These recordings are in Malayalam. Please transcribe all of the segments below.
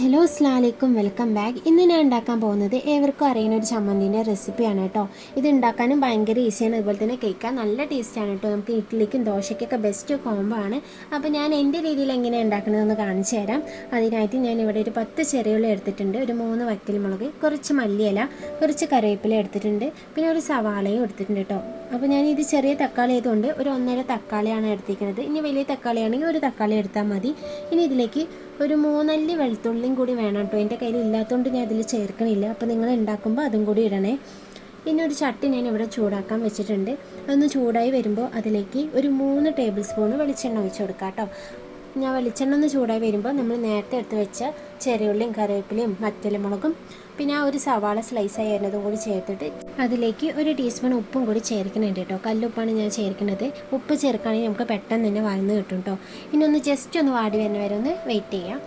ഹലോ അസ്ലാമലൈക്കും വെൽക്കം ബാക്ക് ഇന്ന് ഞാൻ ഉണ്ടാക്കാൻ പോകുന്നത് ഏവർക്കും അറിയുന്ന ഒരു ചമ്മന്തിന്റെ റെസിപ്പിയാണ് കേട്ടോ. ഇത് ഉണ്ടാക്കാനും ഭയങ്കര ഈസിയാണ് അതുപോലെ തന്നെ കേൾക്കാൻ നല്ല ടേസ്റ്റാണ് കേട്ടോ. നമുക്ക് ഇഡ്ഡലിക്കും ദോശയ്ക്കൊക്കെ ബെസ്റ്റ് കോംബോ ആണ്. അപ്പോൾ ഞാൻ എന്റെ രീതിയിൽ എങ്ങനെയാണ് ഉണ്ടാക്കുന്നതെന്ന് കാണിച്ചു തരാം. അതിനായിട്ട് ഞാൻ ഇവിടെ ഒരു പത്ത് ചെറിയുള്ളി എടുത്തിട്ടുണ്ട്. ഒരു മൂന്ന് വറ്റൽമുളക് കുറച്ച് മല്ലിയില കുറച്ച് കറിവേപ്പില എടുത്തിട്ടുണ്ട്. പിന്നെ ഒരു സവാളയും എടുത്തിട്ടുണ്ട് കേട്ടോ. അപ്പോൾ ഞാൻ ഇത് ചെറിയ തക്കാളി ആയതുകൊണ്ട് ഒരു ഒന്നര തക്കാളിയാണ് എടുത്തിരിക്കുന്നത്. ഇനി വലിയ തക്കാളിയാണെങ്കിൽ ഒരു തക്കാളി എടുത്താൽ മതി. ഇനി ഇതിലേക്ക് ഒരു മൂന്നല്ലി വെളുത്തുള്ളിയും കൂടി വേണം കേട്ടോ. എന്റെ കയ്യിൽ ഇല്ലാത്തതുകൊണ്ട് ഞാൻ ഇതിൽ ചേർക്കണില്ല. അപ്പോൾ നിങ്ങൾ ഉണ്ടാക്കുമ്പോൾ അതും കൂടി ഇടണേ. പിന്നെ ഒരു ചട്ടി ഞാൻ ഇവിടെ ചൂടാക്കാൻ വെച്ചിട്ടുണ്ട്. അതൊന്ന് ചൂടായി വരുമ്പോൾ അതിലേക്ക് ഒരു മൂന്ന് ടേബിൾ സ്പൂൺ വെളിച്ചെണ്ണ ഒഴിച്ച് കൊടുക്കാം കേട്ടോ. ഞാൻ വെളിച്ചെണ്ണ ഒന്ന് ചൂടായി വരുമ്പോൾ നമ്മൾ നേരത്തെ എടുത്ത് വെച്ച ചെറിയുള്ളിയും കറിവേപ്പിലയും വറ്റൽമുളകും പിന്നെ ആ ഒരു സവാള സ്ലൈസ് ആയി വരുന്നതും കൂടി ചേർത്തിട്ട് അതിലേക്ക് ഒരു ടീസ്പൂൺ ഉപ്പും കൂടി ചേർക്കുന്നുണ്ട് കേട്ടോ. കല്ലുപ്പാണ് ഞാൻ ചേർക്കുന്നത്. ഉപ്പ് ചേർക്കുകയാണെങ്കിൽ നമുക്ക് പെട്ടെന്ന് തന്നെ വഴന്ന് കിട്ടും കേട്ടോ. ഇനി ഒന്ന് ജസ്റ്റ് ഒന്ന് വാടി വരുന്ന വരെ ഒന്ന് വെയിറ്റ് ചെയ്യാം.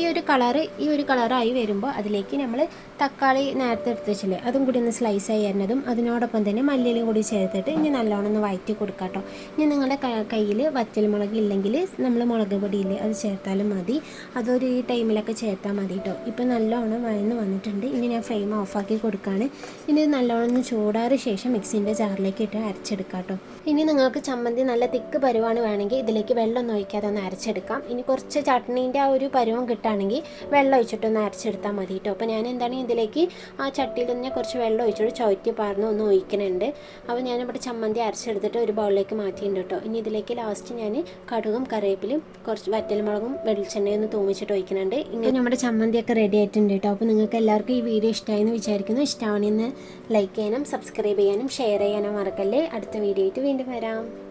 ഈ ഒരു കളറ് ഈ ഒരു കളറായി വരുമ്പോൾ അതിലേക്ക് നമ്മൾ തക്കാളി നേരത്തെ എടുത്ത് വെച്ചില്ലേ? അതും കൂടി ഒന്ന് സ്ലൈസ് ആയി വരുന്നതും അതിനോടൊപ്പം തന്നെ മല്ലിയിലും കൂടി ചേർത്തിട്ട് ഇനി നല്ലോണം ഒന്ന് വഴറ്റി കൊടുക്കാം കേട്ടോ ഇനി നിങ്ങളുടെ കയ്യിൽ വറ്റൽമുളക് ഇല്ലെങ്കിൽ നമ്മൾ മുളക് പൊടിയില്ലേ അത് ചേർത്താലും മതി. അതൊരു ഈ ടൈമിലൊക്കെ ചേർത്താൽ മതി കേട്ടോ ഇപ്പം നല്ലോണം വഴന്ന് വന്നിട്ടുണ്ട്. ഇനി ഞാൻ ഫ്ലെയിം ഓഫാക്കി കൊടുക്കുകയാണ് ഇനി നല്ലോണം ഒന്ന് ചൂടാറിയ ശേഷം മിക്സിന്റെ ജാറിലേക്ക് ഇട്ട് അരച്ചെടുക്കാം കേട്ടോ ഇനി നിങ്ങൾക്ക് ചമ്മന്തി നല്ല തിക്ക് പരുവാണ് വേണമെങ്കിൽ ഇതിലേക്ക് വെള്ളം ഒന്നും ഒഴിക്കാതെ ഒന്ന് അരച്ചെടുക്കാം. ഇനി കുറച്ച് ചട്നീന്റെ ആ ഒരു പരുവം കിട്ടുകയാണെങ്കിൽ വെള്ളം ഒഴിച്ചിട്ടൊന്ന് അരച്ചെടുത്താൽ മതി കേട്ടോ. അപ്പോൾ ഞാൻ എന്താണ് ഇതിലേക്ക് ആ ചട്ടിയിൽ തന്നെ കുറച്ച് വെള്ളം ഒഴിച്ചിട്ട് ചുവറ്റി പാർന്ന് ഒന്ന് ഒഴിക്കുന്നുണ്ട് അപ്പോൾ ഞാനിവിടെ ചമ്മന്തി അരച്ചെടുത്തിട്ട് ഒരു ബൗളിലേക്ക് മാറ്റിയിട്ടുണ്ട് കേട്ടോ. ഇനി ഇതിലേക്ക് ലാസ്റ്റ് ഞാൻ കടുകും കറിവേപ്പിലും കുറച്ച് വറ്റൽമുളകും വെളിച്ചെണ്ണയും ഒന്ന് തൂമിച്ചിട്ട് ഒഴിക്കുന്നുണ്ട് ഇങ്ങനെ നമ്മുടെ ചമ്മന്തിയൊക്കെ റെഡി ആയിട്ടുണ്ട് കേട്ടോ. അപ്പോൾ നിങ്ങൾക്ക് എല്ലാവർക്കും ഈ വീഡിയോ ഇഷ്ടമായെന്ന് വിചാരിക്കുന്നു. ഇഷ്ടമാണെന്ന് ലൈക്ക് ചെയ്യാനും സബ്സ്ക്രൈബ് ചെയ്യാനും ഷെയർ ചെയ്യാനും മറക്കല്ലേ. അടുത്ത വീഡിയോ ആയിട്ട് വീണ്ടും വരാം.